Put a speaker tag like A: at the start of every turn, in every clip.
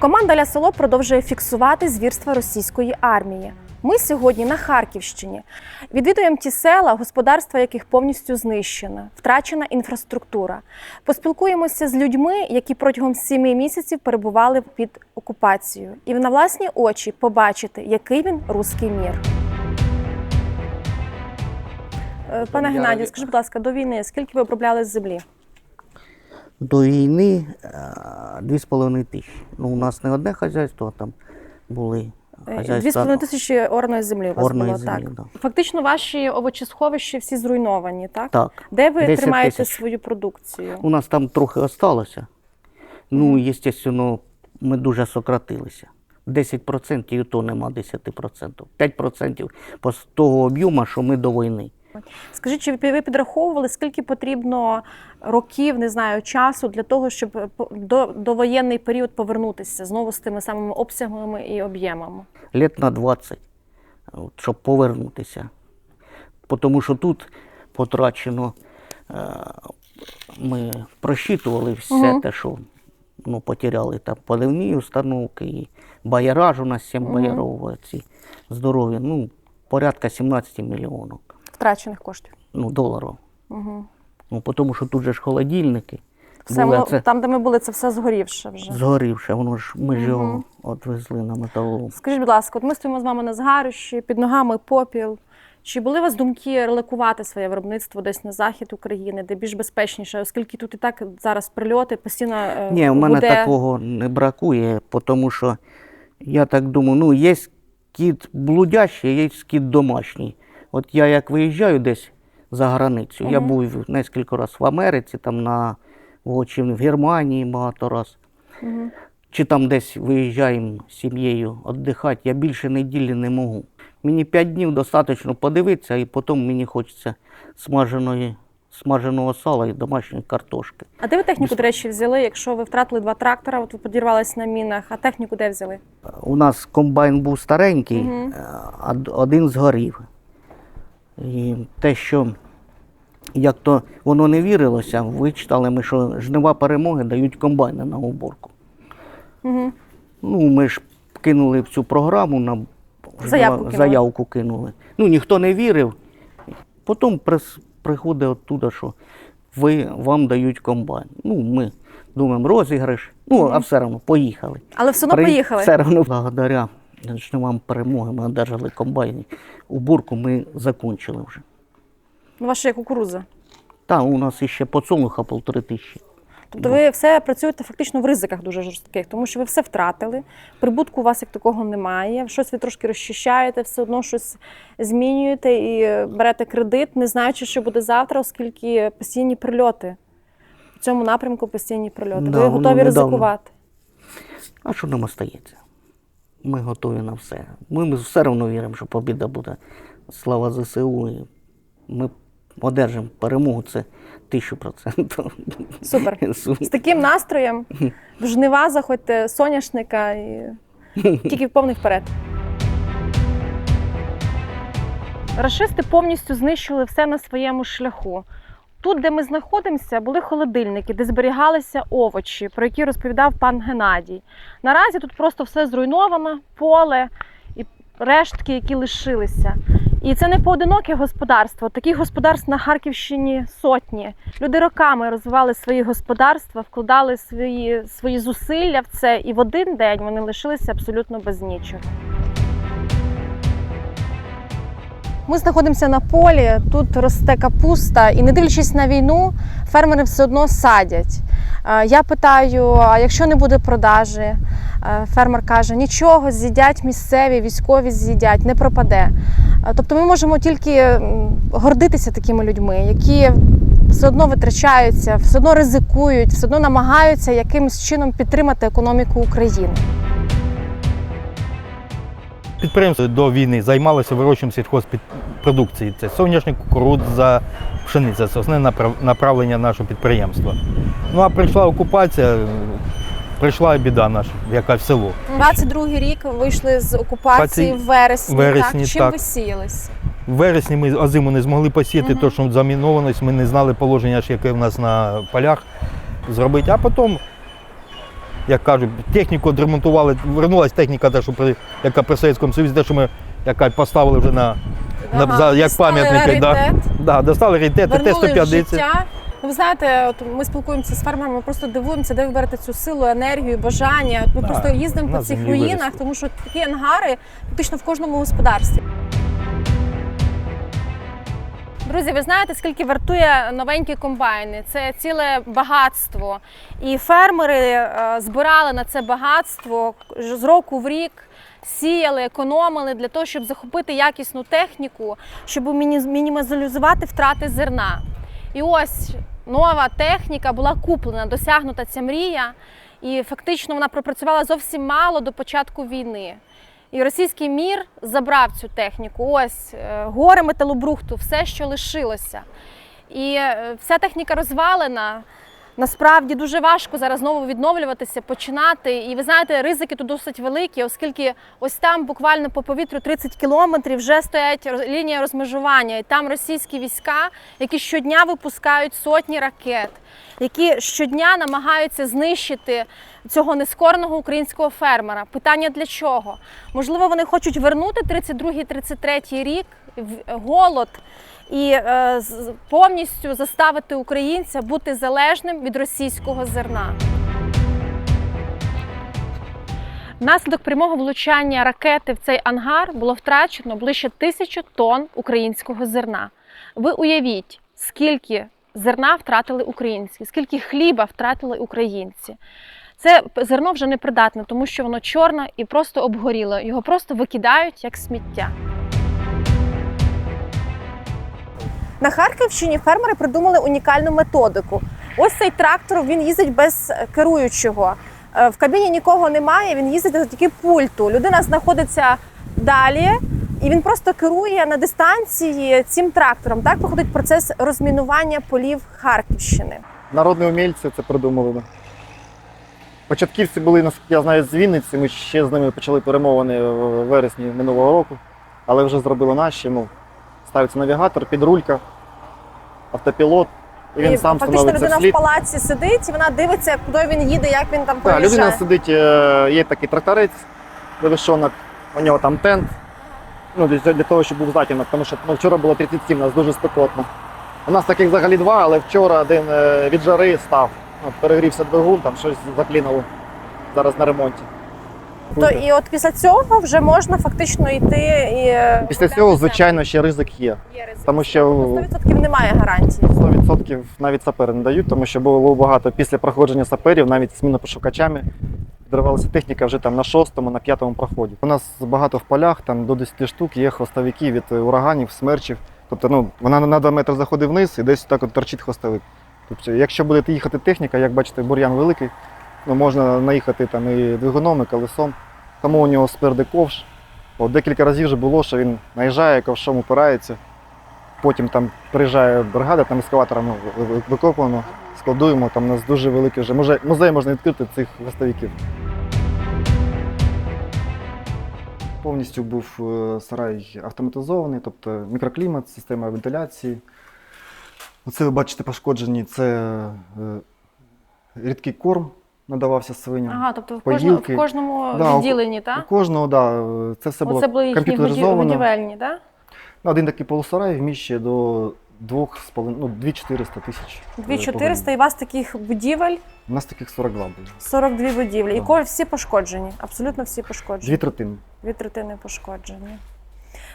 A: Команда «Ля село продовжує фіксувати звірства російської армії. Ми сьогодні на Харківщині відвідуємо ті села, господарства яких повністю знищено, втрачена інфраструктура. Поспілкуємося з людьми, які протягом семи місяців перебували під окупацією, і на власні очі побачити, який він руський мір. Е, Пане Геннадію, скажіть, будь ласка, до війни скільки ви обробляли з землі?
B: До війни е, дві з половиною тисячі. Ну, у нас не одне хазяйство, а там були
A: Е. Дві з половиною тисячі орної землі у вас
B: Орної
A: було
B: землі,
A: так.
B: да.
A: Фактично, ваші овочесховища всі зруйновані, так?
B: Так.
A: Де ви
B: 10
A: тримаєте
B: тисяч.
A: свою продукцію?
B: У нас там трохи осталося. Ну, звісно, ми дуже сократилися. 10% і то нема 10%. 5% по з того об'єму, що ми до війни.
A: Скажіть, чи ви підраховували, скільки потрібно років, не знаю, часу для того, щоб е, до, до воєнний період повернутися знову з тими самими обсягами і об'ємами?
B: Літ на 20, щоб повернутися. Тому що тут потрачено, е, ми просчитували все
A: Мгм.
B: те, що ну, потеряли там поливні установки, і баяраж у нас 7
A: Мгм.
B: баяров, ці здорові, ну, порядка 17 мільйонів
A: Втрачених коштів.
B: ну, доларів.
A: Угу.
B: Ну, тому що тут же ж холодильники.
A: Все,
B: були, це
A: там, де ми були, це все згорівше вже.
B: згорівше, воно ж ми ж його відвезли на металолом.
A: Скажіть, будь ласка, от ми стоїмо з вами на згарищі, під ногами попіл. Чи були у вас думки релокувати своє виробництво десь на захід України, де більш безпечніше, оскільки тут і так зараз прильоти постійно е,
B: Ні, у мене
A: гуде?
B: такого не бракує, тому що я так думаю, ну, є кіт блудящий, є кіт домашній. От я як виїжджаю десь за границю, я був кілька разів в Америці, там на чи в Германії багато разів. Чи там десь виїжджаємо з сім'єю віддихати, я більше неділі не можу. Мені 5 днів достатньо подивитися, і потім мені хочеться смаженої, смаженого сала і домашньої картошки.
A: А де ви техніку, до речі, взяли? Якщо ви втратили два трактора, от ви подірвалися на мінах, а техніку де взяли?
B: У нас комбайн був старенький, е, а один згорів. І те, що як то воно не вірилося, вичитали ми, що жнива перемоги дають комбайни на уборку.
A: Угу.
B: Ну, ми ж кинули в цю програму на
A: Заявку кинули.
B: заявку кинули. Ну, ніхто не вірив. Потім прис, приходить оттуда, що ви, вам дають комбайн. Ну, ми думаємо, розіграш. Ну, а все одно поїхали.
A: Але все одно
B: При-
A: поїхали.
B: Все одно благодаря жнивам перемоги ми одержали комбайни. Уборку ми закінчили вже.
A: Ваша є кукуруза.
B: Та у нас іще подсолнуха полтори тисячі.
A: Тобто ви все працюєте фактично в ризиках дуже жорстких, тому що ви все втратили, прибутку у вас як такого немає. Щось ви трошки розчищаєте, все одно щось змінюєте і е, берете кредит, не знаючи, що буде завтра, оскільки постійні прильоти. В цьому напрямку постійні прильоти.
B: Да,
A: ви готові
B: недавно.
A: ризикувати.
B: А що нам остається? Ми готові на все. Ми, ми все одно віримо, що побіда буде. Слава ЗСУ. І ми одержимо перемогу, це тисячу процентів.
A: Супер.
B: Супер.
A: З таким настроєм в жнива заходьте соняшника і тільки в повний вперед. Рашисти повністю знищили все на своєму шляху. Тут, де ми знаходимося, були холодильники, де зберігалися овочі, про які розповідав пан Геннадій. Наразі тут просто все зруйновано, поле і рештки, які лишилися. І це не поодиноке господарство. Таких господарств на Харківщині сотні. Люди роками розвивали свої господарства, вкладали свої, свої зусилля в це, і в один день вони лишилися абсолютно без нічого. Ми знаходимося на полі, тут росте капуста, і не дивлячись на війну, фермери все одно садять. Е, Я питаю: а якщо не буде продажі? Е, Фермер каже: нічого, з'їдять місцеві, військові з'їдять, не пропаде. Е, Тобто ми можемо тільки гордитися такими людьми, які все одно витрачаються, все одно ризикують, все одно намагаються якимось чином підтримати економіку України.
C: Підприємство до війни займалося вирощенням сільхозпродукції. Це соняшник, кукурудза, пшениця. Це основне направлення нашого підприємства. Ну а прийшла окупація, прийшла і біда наша, яка в село.
A: 22-й рік вийшли з окупації в вересні.
C: вересні,
A: так? Чим
C: так.
A: ви сіялись?
C: В вересні ми озиму не змогли посіяти,
A: Мгм.
C: тому що замінованість, ми не знали положення, яке в нас на полях зробити. А потім як кажуть, техніку відремонтували, вернулася техніка, те, що при, яка при Совєтському Союзі, те, що ми як кажуть, поставили вже на
A: Ага,
C: як
A: стали
C: пам'ятники. Да, да, достали раритети, Т-150.
A: життя. Ну, ви знаєте, от ми спілкуємося з фермерами, ми просто дивуємося, де ви берете цю силу, енергію, бажання. От Ми
C: Да,
A: просто їздимо по цих руїнах,
C: виросли.
A: тому що такі ангари фактично в кожному господарстві. Друзі, ви знаєте, скільки вартує новенькі комбайни? Це ціле багатство. І фермери е, збирали на це багатство з року в рік. Сіяли, економили для того, щоб захопити якісну техніку, щоб міні- мінімізувати втрати зерна. І ось нова техніка була куплена, досягнута ця мрія, і фактично вона пропрацювала зовсім мало до початку війни. І російський мір забрав цю техніку. Ось е, гори металобрухту, все, що лишилося. І е, вся техніка розвалена. Насправді дуже важко зараз знову відновлюватися, починати. І ви знаєте, ризики тут досить великі, оскільки ось там буквально по повітрю 30 кілометрів вже стоять лінія розмежування, і там російські війська, які щодня випускають сотні ракет, які щодня намагаються знищити цього нескореного українського фермера. Питання для чого? Можливо, вони хочуть вернути 32-33 рік голод і е, повністю заставити українця бути залежним від російського зерна. Внаслідок прямого влучання ракети в цей ангар було втрачено ближче тисячу тонн українського зерна. Ви уявіть, скільки зерна втратили українці, скільки хліба втратили українці. Це зерно вже не придатне, тому що воно чорне і просто обгоріло. Його просто викидають як сміття. На Харківщині фермери придумали унікальну методику. Ось цей трактор він їздить без керуючого. Е, В кабіні нікого немає, він їздить завдяки пульту. Людина знаходиться далі, і він просто керує на дистанції цим трактором. Так проходить процес розмінування полів Харківщини.
D: Народні умільці це придумали. Початківці були, наскільки я знаю, з Вінниці. Ми ще з ними почали перемовини в вересні минулого року, але вже зробили наші. Ну, ставиться навігатор, підрулька, автопілот, і він
A: і
D: сам
A: фактично людина в палаці сидить, і вона дивиться, куди він їде, як він там
D: Так, людина сидить, е, є такий тракторець, вивішонок, у нього там тент. Ну, для, для того, щоб був затінок, тому що ну, вчора було 37, у нас дуже спекотно. У нас таких взагалі два, але вчора один е, від жари став. Ну, перегрівся двигун, там щось заклінило. Зараз на ремонті.
A: То і от після цього вже можна фактично йти і е,
D: Після цього, звичайно, ще ризик є.
A: Є ризик.
D: Тому що
A: 100% немає гарантії.
D: 100% навіть сапери не дають, тому що було багато після проходження саперів, навіть з мінопошукачами, підривалася техніка вже там на шостому, на п'ятому проході. У нас багато в полях, там до 10 штук є хвостовики від ураганів, смерчів. Тобто, ну, вона на 2 метри заходить вниз і десь так от торчить хвостовик. Тобто, якщо буде їхати техніка, як бачите, бур'ян великий, ну, можна наїхати там і двигуном, і колесом. Тому у нього спереди ковш. От декілька разів вже було, що він наїжджає, ковшом упирається. Потім там приїжджає бригада, там ви- викопуємо, складуємо. Там у нас дуже великий вже музей, музей можна відкрити цих хвостовиків. Повністю був е, сарай автоматизований, тобто мікроклімат, система вентиляції. Оце ви бачите пошкоджені, це е, рідкий корм надавався свиням.
A: Ага, тобто в кожному, в кожному
D: Да, у-
A: відділенні,
D: У
A: так?
D: кожного, да, це все було
A: Оце були їхні
D: комп'ютеризовано.
A: будівельні, так?
D: Ну, Один такий полусарай вміщує до 2,5, ну, 2400 тисяч. е,
A: 2400 і у вас таких будівель
D: У нас таких 42 було.
A: 42 будівлі. І ко- всі пошкоджені, абсолютно всі пошкоджені.
D: Дві третини.
A: Дві третини пошкоджені.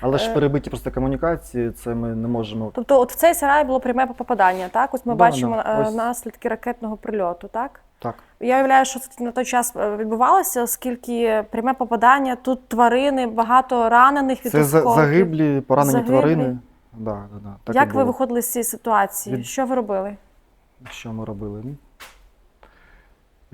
D: Але ж
A: Е.
D: перебиті просто комунікації, це ми не можемо.
A: Тобто, от в цей сарай було пряме попадання, так? Ось ми
D: Да,
A: бачимо
D: да,
A: е,
D: ось.
A: наслідки ракетного прильоту, так?
D: Так.
A: Я уявляю, що це на той час е, відбувалося, оскільки пряме попадання, тут тварини, багато ранених від
D: Це
A: осколків.
D: загиблі, поранені
A: Загиблі.
D: тварини. Да, да, да. Так
A: Як ви виходили з цієї ситуації?
D: Від-
A: Що ви робили?
D: Що ми робили?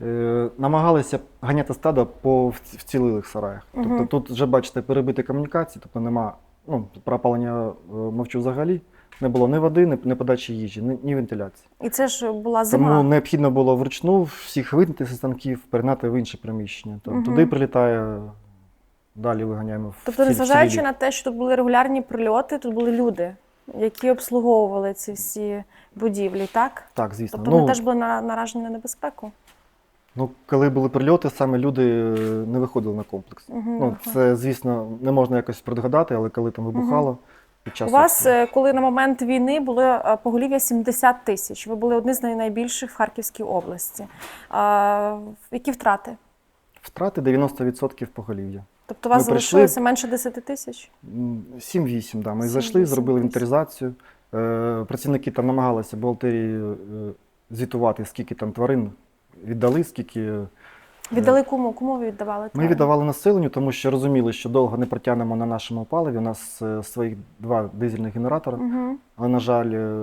D: Е, намагалися ганяти стадо по вц- вцілілих сараях. Тобто тут вже бачите перебиті комунікації, тобто нема ну, про опалення е, мовчу взагалі. Не було ні води, ні, ні подачі їжі, ні, ні вентиляції.
A: І це ж була зима.
D: Тому необхідно було вручну всіх витягти зі станків, перегнати в інше приміщення. Там,
A: Мгм.
D: Туди прилітає, далі виганяємо в
A: Тобто, незважаючи на те, що тут були регулярні прильоти, тут були люди, які обслуговували ці всі будівлі, так?
D: Так, звісно.
A: Тобто
D: ну,
A: вони теж були на- наражені на небезпеку.
D: Ну, коли були прильоти, саме люди е, не виходили на комплекс.
A: Мгм.
D: Ну, це, звісно, не можна якось предгадати, але коли там вибухало під час
A: У вас,
D: обстрілу.
A: е, коли на момент війни було е, поголів'я 70 тисяч, ви були одні з най- найбільших в Харківській області. А, які втрати?
D: втрати 90% поголів'я.
A: Тобто у вас
D: Ми прийшли-
A: залишилося менше 10 тисяч?
D: М, 7-8, да. Ми
A: 7-8
D: зайшли, зробили
A: тисяч.
D: інвентаризацію. Е, Працівники там намагалися бухгалтерії е, звітувати, скільки там тварин віддали, скільки. е,
A: Віддали кому? Кому ви віддавали?
D: Ми віддавали населенню, тому що розуміли, що довго не протягнемо на нашому паливі. У нас е, своїх два дизельних генератора.
A: Угу.
D: Але, на жаль, е,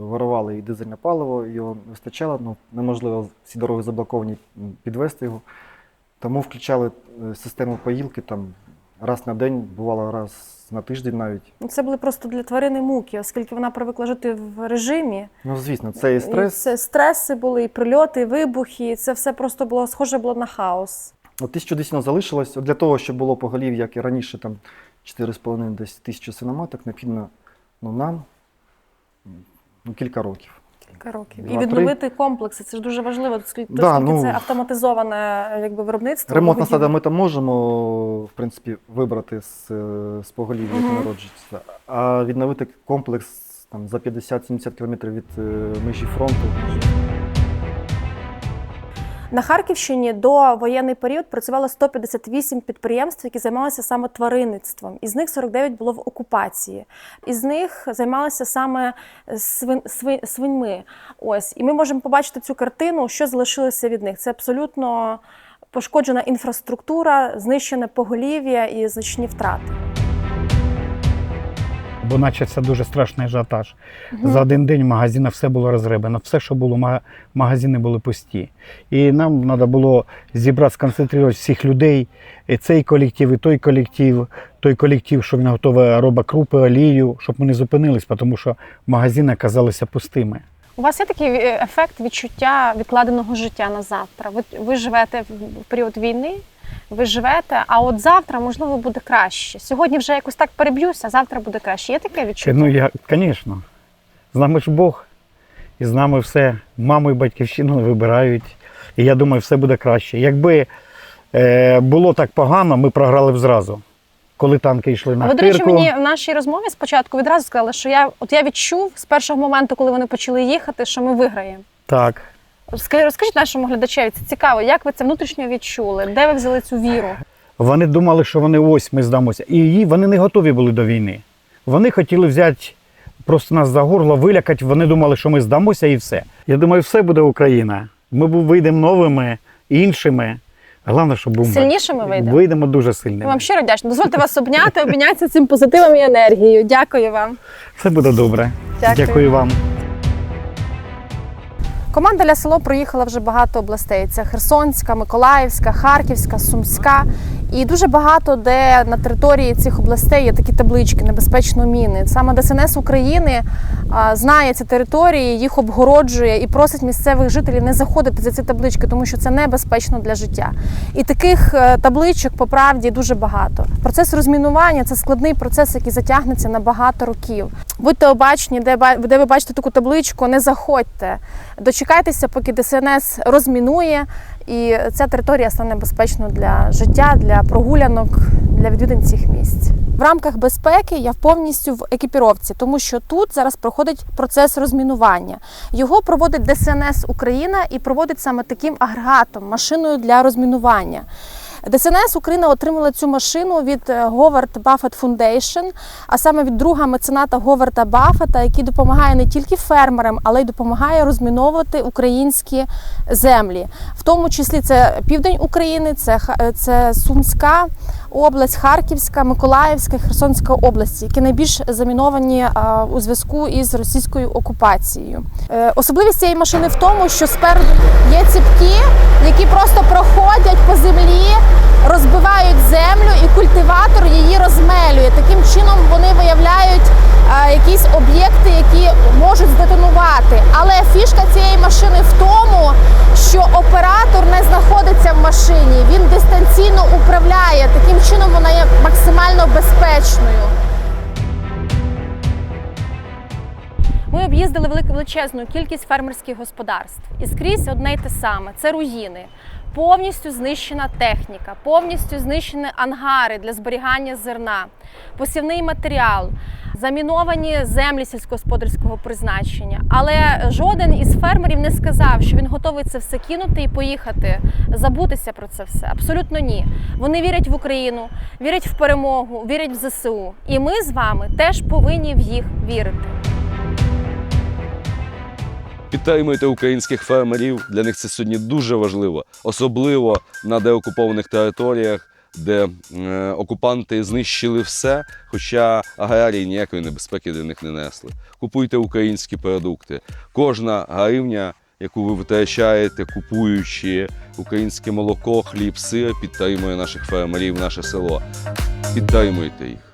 D: ворували і дизельне паливо, його не вистачало. Ну, неможливо всі дороги заблоковані м, підвести його. Тому включали е, систему поїлки там раз на день, бувало раз на тиждень навіть.
A: Ну, Це були просто для тварини муки, оскільки вона привикла жити в режимі.
D: Ну, звісно, це і стрес.
A: І це стреси були, і прильоти, і вибухи. і Це все просто було схоже було на хаос.
D: От тисячу десятина залишилось. От Для того, щоб було поголів, як і раніше, там 4,5 десь тисячі свиноматок, необхідно ну, нам ну, кілька років.
A: Кілька років. І відновити комплекси. Це ж дуже важливо, оскільки,
D: Да, ну,
A: це автоматизоване якби, виробництво.
D: Ремонтна
A: будівель.
D: стада ми там можемо, в принципі, вибрати з, е, з поголів'я, яке
A: Мгм.
D: народжується. А відновити комплекс там, за 50-70 кілометрів від е, межі фронту.
A: На Харківщині до воєнний період працювало 158 підприємств, які займалися саме тваринництвом. Із них 49 було в окупації. Із них займалися саме свин, свин, свиньми. Ось, і ми можемо побачити цю картину, що залишилося від них. Це абсолютно пошкоджена інфраструктура, знищене поголів'я і значні втрати.
E: Бо почався дуже страшний ажіотаж. За один день в магазинах все було розрибано, все, що було, магазини були пусті. І нам треба було зібрати, сконцентрувати всіх людей, і цей колектив, і той колектив, той колектив, що він готовий робить крупи, олію, щоб ми не зупинились, тому що магазини казалися пустими.
A: У вас є такий е, ефект відчуття відкладеного життя на завтра. Ви, ви живете в період війни, ви живете, а от завтра, можливо, буде краще. Сьогодні вже якось так переб'юся, а завтра буде краще. Є таке відчуття?
E: Ну, я, звісно, з нами ж Бог, і з нами все. Маму і батьківщину вибирають. І я думаю, все буде краще. Якби е, було так погано, ми програли б зразу. Коли танки йшли на
A: А ви, до речі, мені в нашій розмові спочатку відразу сказали, що я от я відчув з першого моменту, коли вони почали їхати, що ми виграємо.
E: Так.
A: Розкажіть, нашому глядачеві, це цікаво, як ви це внутрішньо відчули? Де ви взяли цю віру?
E: Вони думали, що вони ось ми здамося. І її- вони не готові були до війни. Вони хотіли взяти просто нас за горло, вилякати. Вони думали, що ми здамося і все. Я думаю, все буде Україна. Ми вийдемо новими, іншими. Головне, щоб був.
A: Сильнішими вийдемо?
E: Вийдемо дуже
A: Ми
E: сильними.
A: вам щиро вдячні. Дозвольте вас обняти, обмінятися цим позитивом і енергією. Дякую вам.
E: Все буде добре.
A: Дякую.
E: Дякую вам.
A: Команда «Ля село проїхала вже багато областей. Це Херсонська, Миколаївська, Харківська, Сумська. І дуже багато де на території цих областей є такі таблички небезпечно міни. Саме ДСНС України знає ці території, їх обгороджує і просить місцевих жителів не заходити за ці таблички, тому що це небезпечно для життя. І таких е, табличок по правді дуже багато. Процес розмінування це складний процес, який затягнеться на багато років. Будьте обачні, де, де ви бачите таку табличку, не заходьте. Дочекайтеся, поки ДСНС розмінує, і ця територія стане безпечною для життя, для прогулянок, для відвідин цих місць. В рамках безпеки я повністю в екіпіровці, тому що тут зараз проходить процес розмінування. Його проводить ДСНС Україна і проводить саме таким агрегатом, машиною для розмінування. ДСНС Україна отримала цю машину від е, Говард Баффет Foundation, а саме від друга мецената Говарда Баффета, який допомагає не тільки фермерам, але й допомагає розміновувати українські землі. В тому числі це південь України, це, це Сумська область, Харківська, Миколаївська, Херсонська області, які найбільш заміновані у зв'язку із російською окупацією. Е, Особливість цієї машини в тому, що спереду є ціпки, які просто проходять по землі, розбивають землю, і культиватор її розмелює. Таким чином вони виявляють а, якісь об'єкти, які можуть здетонувати. Але фішка цієї машини в тому, що оператор не знаходиться в машині, він дистанційно управляє. Таким чином вона є максимально безпечною. Ми об'їздили величезну кількість фермерських господарств. І скрізь одне й те саме це руїни. повністю знищена техніка, повністю знищені ангари для зберігання зерна, посівний матеріал, заміновані землі сільськогосподарського призначення. Але жоден із фермерів не сказав, що він готовий це все кинути і поїхати, забутися про це все. Абсолютно ні. Вони вірять в Україну, вірять в перемогу, вірять в ЗСУ. І ми з вами теж повинні в їх вірити.
F: Підтримуйте українських фермерів. Для них це сьогодні дуже важливо, особливо на деокупованих територіях, де е, окупанти знищили все, хоча аграрії ніякої небезпеки для них не несли. Купуйте українські продукти. Кожна гривня, яку ви витрачаєте, купуючи українське молоко, хліб, сир, підтримує наших фермерів, наше село. Підтримуйте їх.